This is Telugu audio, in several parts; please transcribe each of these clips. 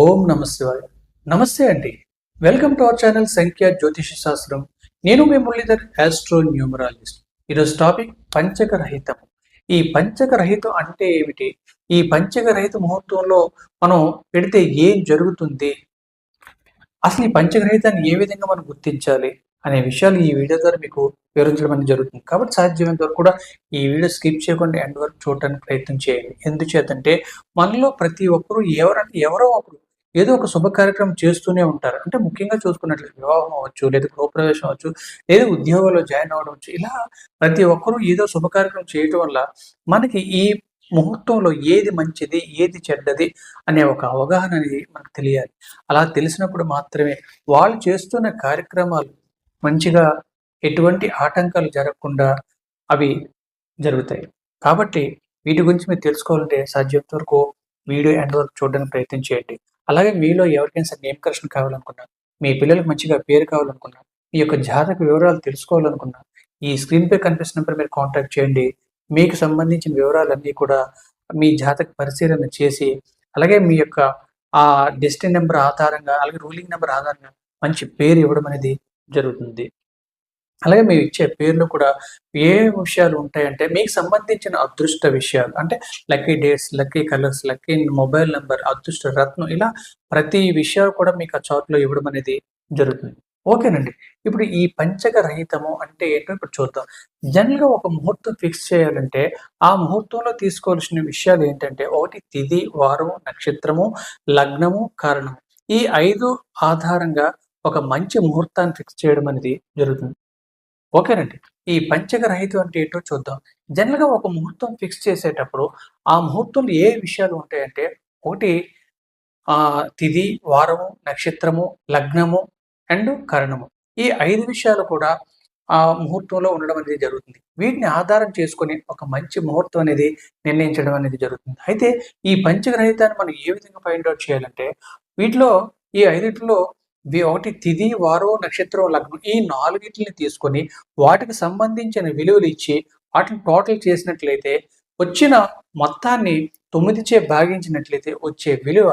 ఓం నమశివాయ నమస్తే అండి. వెల్కమ్ టు అవర్ ఛానల్ సంఖ్య జ్యోతిష శాస్త్రం. నేను మీ మురళీధర్ ఆస్ట్రో న్యూమరాలజిస్ట్ ఈరోజు టాపిక్ పంచక రహితం ఈ పంచకరహితం అంటే ఏమిటి? ఈ పంచక రహిత ముహూర్తంలో మనం పెడితే ఏం జరుగుతుంది? అసలు ఈ పంచక రహితాన్ని ఏ విధంగా మనం గుర్తించాలి? అనే విషయాలు ఈ వీడియో ద్వారా మీకు వివరించడం అనేది జరుగుతుంది. కాబట్టి సాధ్యమైనంత వరకు కూడా ఈ వీడియో స్కిప్ చేయకుండా ఎండ్ వరకు చూడడానికి ప్రయత్నం చేయండి. ఎందుచేతంటే మనలో ప్రతి ఒక్కరూ ఎవరంటే ఎవరో ఒకరు ఏదో ఒక శుభ కార్యక్రమం చేస్తూనే ఉంటారు. అంటే ముఖ్యంగా చూసుకున్నట్లయితే వివాహం అవ్వచ్చు లేదా గృహప్రవేశం అవ్వచ్చు లేదా ఉద్యోగంలో జాయిన్ అవ్వడం అవ్వచ్చు ఇలా ప్రతి ఒక్కరూ ఏదో శుభ కార్యక్రమం చేయటం వల్ల మనకి ఈ ముహూర్తంలో ఏది మంచిది ఏది చెడ్డది అనే ఒక అవగాహన అనేది మనకు తెలియాలి. అలా తెలిసినప్పుడు మాత్రమే వాళ్ళు చేస్తున్న కార్యక్రమాలు మంచిగా ఎటువంటి ఆటంకాలు జరగకుండా అవి జరుగుతాయి. కాబట్టి వీటి గురించి మీరు తెలుసుకోవాలంటే సాధ్యమైనంత వరకు వీడియో ఎండ్ వరకు చూడడానికి ప్రయత్నం చేయండి. అలాగే మీలో ఎవరికైనా సరే నేమ్ కరెక్షన్ కావాలనుకున్నా మీ పిల్లలకు మంచిగా పేరు కావాలనుకున్నా మీ యొక్క జాతక వివరాలు తెలుసుకోవాలనుకున్నా ఈ స్క్రీన్ పే కనిపిస్తున్న నెంబర్ మీరు కాంటాక్ట్ చేయండి. మీకు సంబంధించిన వివరాలన్నీ కూడా మీ జాతక పరిశీలన చేసి అలాగే మీ యొక్క ఆ డెస్టినీ నెంబర్ ఆధారంగా అలాగే రూలింగ్ నెంబర్ ఆధారంగా మంచి పేరు ఇవ్వడం అనేది జరుగుతుంది. అలాగే మీరు ఇచ్చే పేర్లు కూడా ఏ విషయాలు ఉంటాయంటే మీకు సంబంధించిన అదృష్ట విషయాలు. అంటే lucky dates lucky colours lucky mobile number అదృష్ట రత్నం ఇలా ప్రతి విషయాలు కూడా మీకు ఆ చార్ట్లో ఇవ్వడం అనేది జరుగుతుంది. ఓకేనండి. ఇప్పుడు ఈ పంచక రహితము అంటే ఏంటో ఇప్పుడు చూద్దాం. జనరల్గా ఒక ముహూర్తం ఫిక్స్ చేయాలంటే ఆ ముహూర్తంలో తీసుకోవాల్సిన విషయాలు ఏంటంటే ఒకటి తిథి వారం నక్షత్రము లగ్నము కారణము. ఈ ఐదు ఆధారంగా ఒక మంచి ముహూర్తాన్ని ఫిక్స్ చేయడం అనేది జరుగుతుంది. ఓకేనండి ఈ పంచకరహితం అంటే ఏంటో చూద్దాం. జనరల్గా ఒక ముహూర్తం ఫిక్స్ చేసేటప్పుడు ఆ ముహూర్తంలో ఏ విషయాలు ఉంటాయంటే ఒకటి ఆ తిథి వారము నక్షత్రము లగ్నము అండ్ కరణము. ఈ ఐదు విషయాలు కూడా ఆ ముహూర్తంలో ఉండడం అనేది జరుగుతుంది. వీటిని ఆధారం చేసుకొని ఒక మంచి ముహూర్తం అనేది నిర్ణయించడం అనేది జరుగుతుంది. అయితే ఈ పంచగ్రహితాన్ని మనం ఏ విధంగా ఫైండ్ అవుట్ చేయాలంటే వీటిలో ఈ ఐదింటిలో ఒకటి తిథి వారో నక్షత్రం లగ్నం ఈ నాలుగిటిని తీసుకొని వాటికి సంబంధించిన విలువలు ఇచ్చి వాటిని టోటల్ చేసినట్లయితే వచ్చిన మొత్తాన్ని తొమ్మిదిచే భాగించినట్లయితే వచ్చే విలువ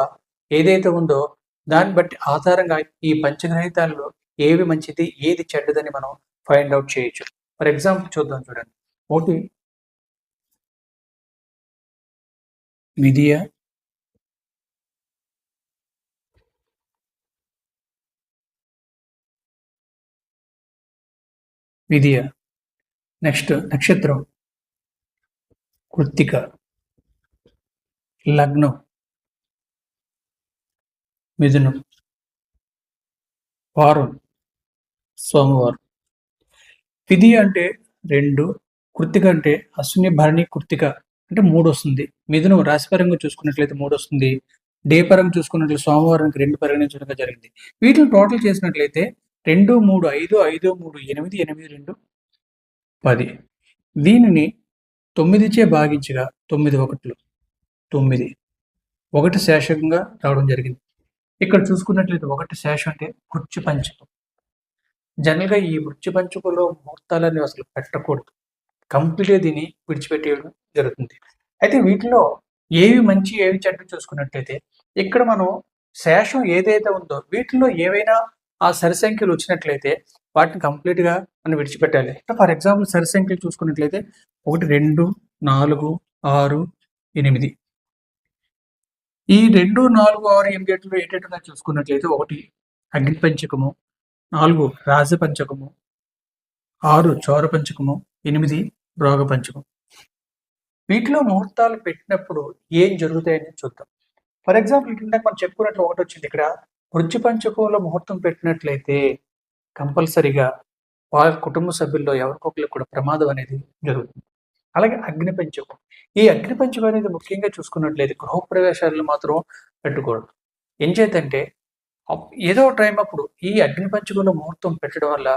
ఏదైతే ఉందో దాన్ని బట్టి ఆధారంగా ఈ పంచగ్రహితాల్లో ఏవి మంచిది ఏది చెడ్డదని మనం ఫైండ్ అవుట్ చేయొచ్చు. ఫర్ ఎగ్జాంపుల్ చూద్దాం చూడండి. ఒకటి విధియ విధియ. నెక్స్ట్ నక్షత్రం. కృత్తిక. లగ్నం. మిథునం. వారం. సోమవారం. విధి అంటే రెండు కృత్తిక అంటే అశ్విని భరణి కృత్తిక అంటే మూడు వస్తుంది. మిథునం రాశిపరంగా చూసుకున్నట్లయితే మూడు వస్తుంది. డే పరంగా చూసుకున్నట్లయితే సోమవారానికి రెండు పరిగణించడం జరిగింది. వీటిని టోటల్ చేసినట్లయితే రెండు మూడు ఐదు ఐదు మూడు ఎనిమిది ఎనిమిది రెండు పది. దీనిని తొమ్మిదిచే భాగించగా తొమ్మిది ఒకట్లు తొమ్మిది. ఒకటి శేషంగా రావడం జరిగింది. ఇక్కడ చూసుకున్నట్లయితే ఒకటి శేషం అంటే మృత్యు పంచకం జనరల్గా ఈ మృత్యు పంచకంలో ముహూర్తాలని అసలు పెట్టకూడదు. కంప్లీట్గా దీన్ని విడిచిపెట్టేయడం జరుగుతుంది. అయితే వీటిలో ఏవి మంచి ఏవి చెడ్డ చూసుకున్నట్లయితే ఇక్కడ మనం శేషం ఏదైతే ఉందో వీటిలో ఏవైనా ఆ సరి సంఖ్యలు వచ్చినట్లయితే వాటిని కంప్లీట్గా మనం విడిచిపెట్టాలి. ఫర్ ఎగ్జాంపుల్ సరి సంఖ్యలు చూసుకున్నట్లయితే ఒకటి రెండు నాలుగు ఆరు ఎనిమిది. ఈ రెండు నాలుగు ఆరు ఎనిమిదిలో ఏంటంటే చూసుకున్నట్లయితే ఒకటి అగ్ని పంచకము నాలుగు రాజ పంచకము ఆరు చోర పంచకము ఎనిమిది రోగ పంచకం వీటిలో ముహూర్తాలు పెట్టినప్పుడు ఏం జరుగుతాయని చూద్దాం. ఫర్ ఎగ్జాంపుల్ ఇందాక మనం చెప్పుకున్నట్లు ఒకటి వచ్చింది ఇక్కడ. వృత్తి పంచకంలో ముహూర్తం పెట్టినట్లయితే కంపల్సరిగా వాళ్ళ కుటుంబ సభ్యుల్లో ఎవరికొకరికి కూడా ప్రమాదం అనేది జరుగుతుంది. అలాగే అగ్ని పంచకం. ఈ అగ్ని పంచకం అనేది ముఖ్యంగా చూసుకున్నట్లయితే గృహప్రవేశాలను మాత్రం పెట్టుకోవడం ఏం చేతంటే ఏదో టైం అప్పుడు ఈ అగ్ని పంచకంలో ముహూర్తం పెట్టడం వల్ల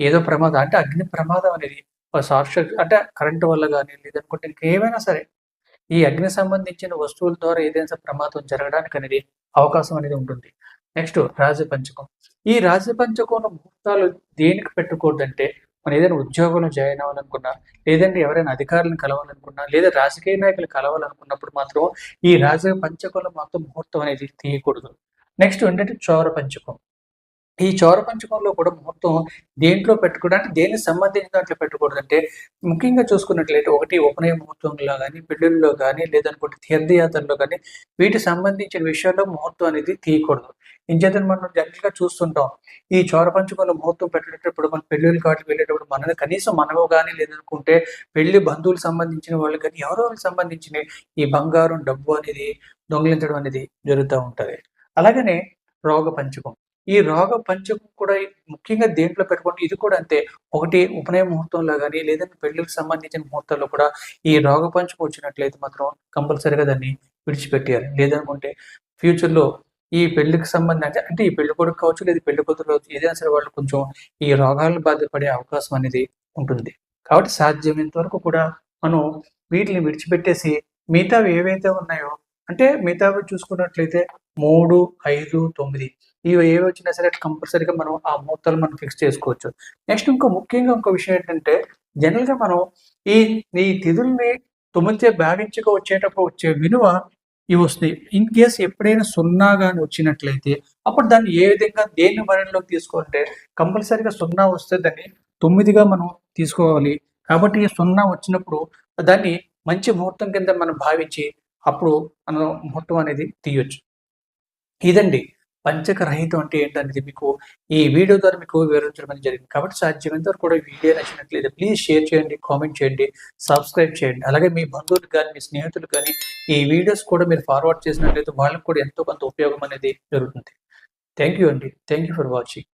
ఏదో ప్రమాదం అంటే అగ్ని ప్రమాదం అనేది సాక్ష అంటే కరెంటు వల్ల కానీ లేదనుకుంటే ఇంకేమైనా సరే ఈ అగ్ని సంబంధించిన వస్తువుల ద్వారా ఏదైనా ప్రమాదం జరగడానికి అనేది అవకాశం అనేది ఉంటుంది. నెక్స్ట్ రాజపంచకం ఈ రాజపంచకంలో ముహూర్తాలు దేనికి పెట్టకూడదంటే మనం ఏదైనా ఉద్యోగంలో జాయిన్ అవ్వాలనుకున్నా లేదంటే ఎవరైనా అధికారులను కలవాలనుకున్నా లేదా రాజకీయ నాయకులు కలవాలనుకున్నప్పుడు మాత్రం ఈ రాజ పంచకంలో మాత్రం ముహూర్తం అనేది తీయకూడదు. నెక్స్ట్ ఏంటంటే చౌర పంచకం. ఈ చౌర పంచకంలో కూడా ముహూర్తం దేంట్లో పెట్టుకోవడానికి దేనికి సంబంధించిన దాంట్లో పెట్టకూడదు అంటే ముఖ్యంగా చూసుకున్నట్లయితే ఒకటి ఉపనయ ముహూర్తంలో కానీ పెళ్ళిళ్ళలో కానీ లేదనుకుంటే తీర్థయాత్రలో కానీ వీటికి సంబంధించిన విషయాల్లో ముహూర్తం అనేది తీయకూడదు. ఇంచేతను మనం జనరల్గా చూస్తుంటాం ఈ చౌర పంచకంలో ముహూర్తం పెట్టేటప్పుడు మన పెళ్ళిళ్ళు కాటికి వెళ్ళేటప్పుడు మన కనీసం మనము కానీ లేదనుకుంటే పెళ్ళి బంధువులు సంబంధించిన వాళ్ళు కానీ ఎవరో వాళ్ళకి సంబంధించిన ఈ బంగారం డబ్బు అనేది దొంగిలించడం అనేది జరుగుతూ ఉంటుంది. అలాగనే రోగ పంచకం. ఈ రాగ పంచకం కూడా ముఖ్యంగా దేంట్లో పెట్టుకోండి ఇది కూడా అంతే. ఒకటి ఉపనయ ముహూర్తంలో కానీ లేదంటే పెళ్ళికి సంబంధించిన ముహూర్తాల్లో కూడా ఈ రాగ పంచకం వచ్చినట్లయితే మాత్రం కంపల్సరీగా దాన్ని విడిచిపెట్టేయాలి. లేదనుకుంటే ఫ్యూచర్లో ఈ పెళ్ళికి సంబంధించి అంటే ఈ పెళ్ళి కొడుకు కావచ్చు లేదా పెళ్ళి కూతురు కావచ్చు ఏదైనా సరే వాళ్ళు కొంచెం ఈ రోగాలను బాధపడే అవకాశం అనేది ఉంటుంది. కాబట్టి సాధ్యమైనంత వరకు కూడా మనం వీటిని విడిచిపెట్టేసి మిగతావి ఏవైతే ఉన్నాయో అంటే మిగతావి చూసుకున్నట్లయితే మూడు ఐదు తొమ్మిది ఇవి ఏవి వచ్చినా సరే కంపల్సరీగా మనం ఆ ముహూర్తాలు మనం ఫిక్స్ చేసుకోవచ్చు. నెక్స్ట్ ఇంకో ముఖ్యంగా ఇంకో విషయం ఏంటంటే జనరల్గా మనం ఈ ఈ తిథుల్ని తొమ్మిది భావించక వచ్చేటప్పుడు వచ్చే విలువ ఇవి వస్తాయి. ఇన్ కేస్ ఎప్పుడైనా సున్నా కానీ వచ్చినట్లయితే అప్పుడు దాన్ని ఏ విధంగా దేన్ని పరిణలోకి తీసుకోవాలంటే కంపల్సరీగా సున్నా వస్తే దాన్ని తొమ్మిదిగా మనం తీసుకోవాలి. కాబట్టి సున్నా వచ్చినప్పుడు దాన్ని మంచి ముహూర్తం కింద మనం భావించి అప్పుడు మనం ముహూర్తం అనేది తీయొచ్చు. ఇదండి. పంచక రహితం అంటే ఏంటనేది మీకు ఈ వీడియో ద్వారా మీకు వివరించడం జరిగింది. కాబట్టి సాధ్యమైనంత వరకు కూడా వీడియో నచ్చినట్లయితే ప్లీజ్ షేర్ చేయండి కామెంట్ చేయండి సబ్స్క్రైబ్ చేయండి. అలాగే మీ బంధువులు కానీ మీ స్నేహితులు కానీ ఈ వీడియోస్ కూడా మీరు ఫార్వర్డ్ చేసినట్లయితే వాళ్ళకి కూడా ఎంతో కొంత ఉపయోగం అనేది జరుగుతుంది. థ్యాంక్ యూ అండి. Thank you for watching